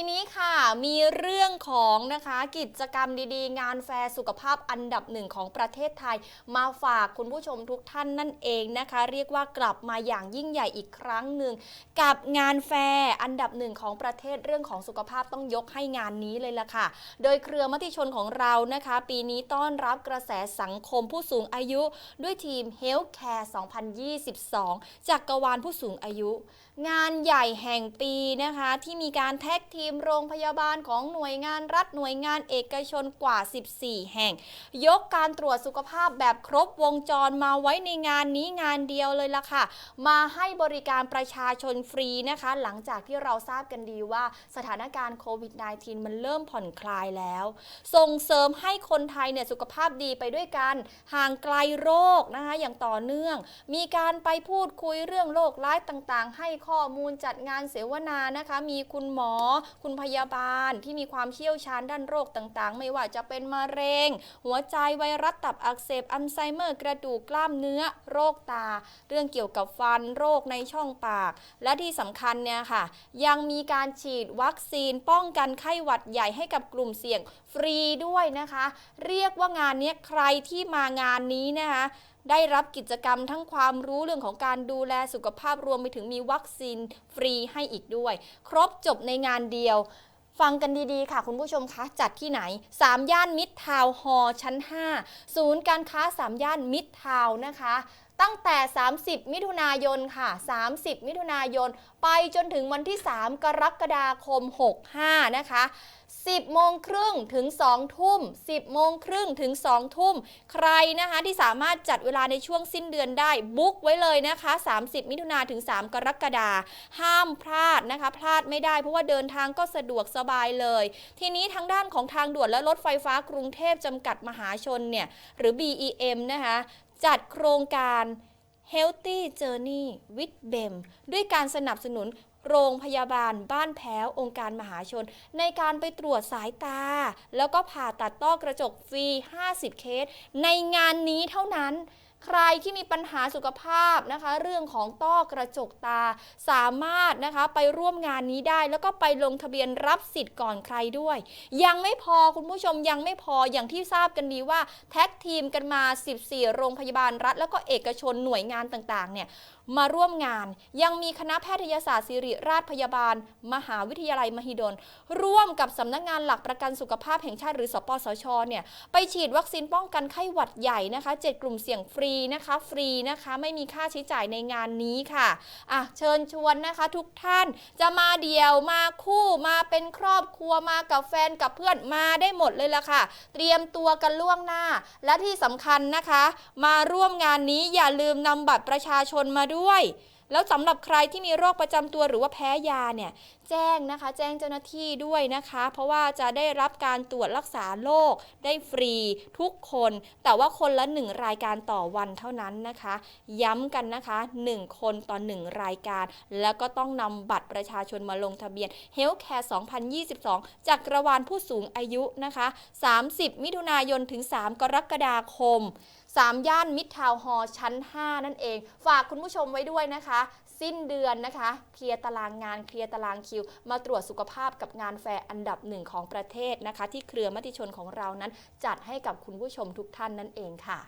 ทีนี้ค่ะมีเรื่องของนะคะกิจกรรมดีๆ งานแฟร์สุขภาพอันดับหนึ่งของประเทศไทย มาฝากคุณผู้ชมทุกท่านนั่นเองนะคะ เรียกว่ากลับมาอย่างยิ่งใหญ่อีกครั้งหนึ่ง กับงานแฟร์อันดับหนึ่งของประเทศเรื่องของสุขภาพต้องยกให้งานนี้เลยล่ะค่ะ โดยเครือมติชนของเรานะคะ ปีนี้ต้อนรับกระแสสังคมผู้สูงอายุด้วยทีม Healthcare 2022จากกรวาลผู้สูงอายุ งานใหญ่แห่งปีนะคะที่มีการแท็กทีมโรงพยาบาลของหน่วยงานรัฐหน่วยงานเอกชนกว่า 14 แห่ง ยกการตรวจสุขภาพแบบครบวงจรมาไว้ในงานนี้งานเดียวเลยล่ะค่ะ มาให้บริการประชาชนฟรีนะคะ หลังจากที่เราทราบกันดีว่าสถานการณ์โควิด -19 มันเริ่มผ่อนคลายแล้ว ส่งเสริมให้คนไทยเนี่ยสุขภาพดีไปด้วยกัน ห่างไกลโรคนะคะอย่างต่อเนื่อง มีการไปพูดคุยเรื่องโรคร้ายต่างๆ ให้ข้อมูลจัดงานเสวนานะคะ มีคุณหมอคุณพยาบาลที่มีความเชี่ยวชาญด้านโรคต่างๆ ไม่ว่าจะเป็นมะเร็ง หัวใจไวรัสตับอักเสบอัลไซเมอร์ กระดูกกล้ามเนื้อ โรคตา เรื่องเกี่ยวกับฟันโรคในช่องปาก และที่สำคัญเนี่ยค่ะ ยังมีการฉีดวัคซีนป้องกันไข้หวัดใหญ่ให้กับกลุ่มเสี่ยงฟรีด้วยนะคะ เรียกว่างานนี้ใครที่มางานนี้นะคะ ได้รับกิจกรรมทั้งความรู้เรื่องของการดูแลสุขภาพรวมไปถึงมีวัคซีนฟรีให้อีกด้วย ครบจบในงานเดียวฟังกันดีๆ ค่ะคุณผู้ชมคะ จัดที่ไหน 3 ย่านมิตรทาวน์ฮอชั้น 5 ศูนย์การค้า 3 ย่านมิตรทาวน์นะคะ ตั้งแต่ 30 มิถุนายนค่ะ 30 มิถุนายน ไปจนถึงวันที่ 3 กรกฎาคม 65 นะคะ 10 โมงครึ่งถึง 2 ทุ่ม 10 โมงครึ่งถึง 2 ทุ่ม ใครนะคะที่สามารถจัดเวลาในช่วงสิ้นเดือนได้บุ๊กไว้เลยนะคะ 30 มิถุนาถึง 3 กรกฎาห้ามพลาดนะคะ พลาดไม่ได้เพราะว่าเดินทางก็สะดวกสบายเลย ทีนี้ทางด้านของทางด่วนและรถไฟฟ้ากรุงเทพจำกัดมหาชนเนี่ยหรือ BEM นะคะ จัดโครงการ Healthy Journey with BEM ด้วยการสนับสนุนโรงพยาบาลบ้านแพ้วองค์การมหาชน ในการไปตรวจสายตา แล้วก็ผ่าตัดต้อกระจกฟรี 50 เคส ในงานนี้เท่านั้น ใครที่มีปัญหาสุขภาพนะคะ เรื่องของต้อกระจกตาสามารถนะคะไปร่วมงานนี้ได้ แล้วก็ไปลงทะเบียนรับสิทธิ์ก่อนใครด้วย ยังไม่พอคุณผู้ชมยังไม่พออย่างที่ทราบกันดีว่าแท็กทีมกันมา 14 โรงพยาบาลรัฐ แล้วก็เอกชนหน่วยงานต่างๆเนี่ยมาร่วมงาน ยังมีคณะแพทยศาสตร์ศิริราชพยาบาล มหาวิทยาลัยมหิดล ร่วมกับสำนักงานหลักประกันสุขภาพแห่งชาติหรือสปสชเนี่ยไปฉีดวัคซีนป้องกันไข้หวัดใหญ่นะคะ 7 กลุ่มเสี่ยงฟรีนะคะฟรีนะคะไม่มีค่าใช้จ่ายในงานนี้ค่ะอะเชิญชวนนะคะทุกท่านจะมาเดี่ยวมาคู่มาเป็นครอบครัวมากับแฟนกับเพื่อนมาได้หมดเลยละค่ะ เตรียมตัวกันล่วงหน้า และที่สำคัญนะคะ มาร่วมงานนี้อย่าลืมนำบัตรประชาชนมาด้วย แล้วสำหรับใครที่มีโรคประจำตัวหรือว่าแพ้ยาเนี่ยแจ้งนะคะ แจ้งเจ้าหน้าที่ด้วยนะคะ เพราะว่าจะได้รับการตรวจรักษาโรคได้ฟรีทุกคน แต่ว่าคนละ 1 รายการต่อวันเท่านั้นนะคะ ย้ำกันนะคะ 1 คนต่อ 1 รายการ แล้วก็ต้องนำบัตรประชาชนมาลงทะเบียน Healthcare 2022 จากกระวานผู้สูงอายุนะคะ 30 มิถุนายนถึง 3 กรกฎาคม 3 ย่านมิดทาวน์ฮอลล์ชั้น 5 นั่นเอง ฝากคุณผู้ชมไว้ด้วยนะคะ สิ้นเดือนนะคะ เคลียร์ตารางงานเคลียร์ตารางคิว มาตรวจสุขภาพกับงานแฟร์อันดับหนึ่งของประเทศนะคะ ที่เครือมติชนของเรานั้นจัดให้กับคุณผู้ชมทุกท่านนั่นเองค่ะ